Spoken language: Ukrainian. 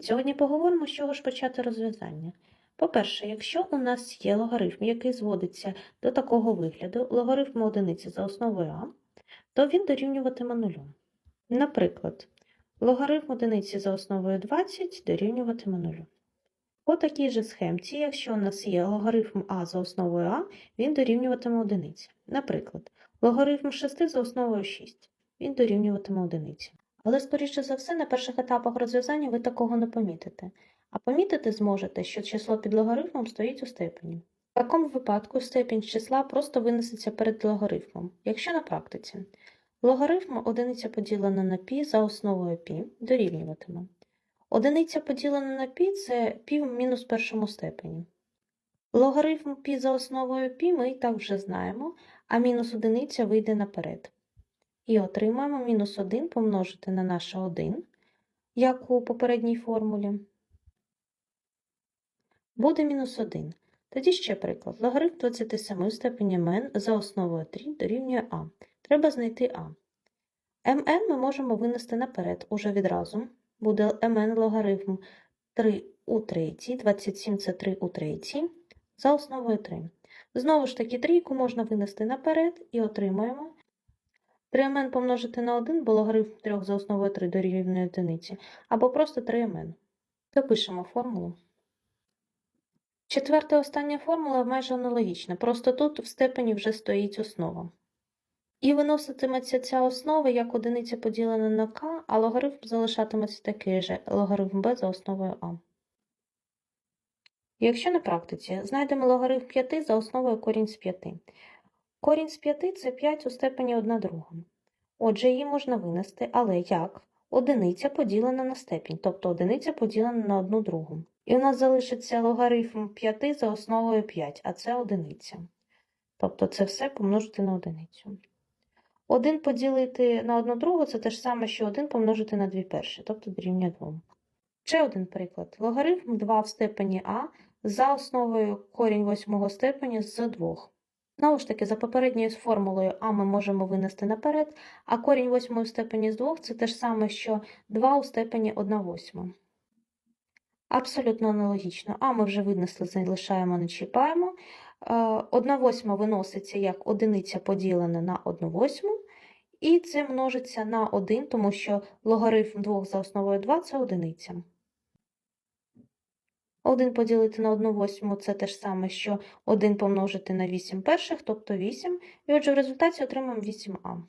Сьогодні поговоримо, з чого ж почати розв'язання. По-перше, якщо у нас є логарифм, який зводиться до такого вигляду, логарифм одиниці за основою а, то він дорівнюватиме нулю. Наприклад, логарифм одиниці за основою 20 дорівнюватиме нулю. По такій же схемці, якщо у нас є логарифм а за основою а, він дорівнюватиме одиниці. Наприклад, логарифм 6 за основою 6, він дорівнюватиме одиниці. Але, скоріше за все, на перших етапах розв'язання ви такого не помітите. А помітити зможете, що число під логарифмом стоїть у степені. В такому випадку степінь числа просто винесеться перед логарифмом, якщо на практиці. Логарифм одиниця поділена на пі за основою пі дорівнюватиме. Одиниця поділена на пі це пі в мінус першому степені. Логарифм пі за основою пі ми і так вже знаємо, а мінус одиниця вийде наперед. І отримаємо мінус 1 помножити на наше 1, як у попередній формулі. Буде мінус 1. Тоді ще приклад. Логарифм 27 в степені mn за основою 3 дорівнює а. Треба знайти а. mn ми можемо винести наперед уже відразу. Буде mn логарифм 3 у третій, 27 це 3 у третій, за основою 3. Знову ж таки, трійку можна винести наперед і отримаємо 3mn помножити на 1, бо логарифм 3 за основою 3 дорівнює одиниці, або просто 3mn. Допишемо формулу. Четверта і остання формула майже аналогічна, просто тут в степені вже стоїть основа. І виноситиметься ця основа як одиниця поділена на k, а логарифм залишатиметься такий же логарифм b за основою a. Якщо на практиці знайдемо логарифм 5 за основою корінь з 5. Корінь з 5 це 5 у степені 1 друга. Отже, її можна винести, але як? Одиниця поділена на степінь, тобто одиниця поділена на 1 другу. І у нас залишиться логарифм 5 за основою 5, а це одиниця. Тобто це все помножити на одиницю. 1 поділити на 1 другу це те ж саме, що 1 помножити на 2 перші, тобто дорівнює 2. Ще один приклад. Логарифм 2 в степені а за основою корінь восьмого степені з 2. Знову ж таки, за попередньою формулою а ми можемо винести наперед, а корінь восьмої степені з 2 це те ж саме, що 2 у степені 1 восьма. Абсолютно аналогічно. А ми вже винесли, залишаємо, не чіпаємо. 1 восьма виноситься як одиниця поділена на 1 восьму, і це множиться на 1, тому що логарифм 2 за основою 2 це одиниця. 1 поділити на 1 восьму це те ж саме, що 1 помножити на 8 перших, тобто 8. І отже, в результаті отримаємо 8а.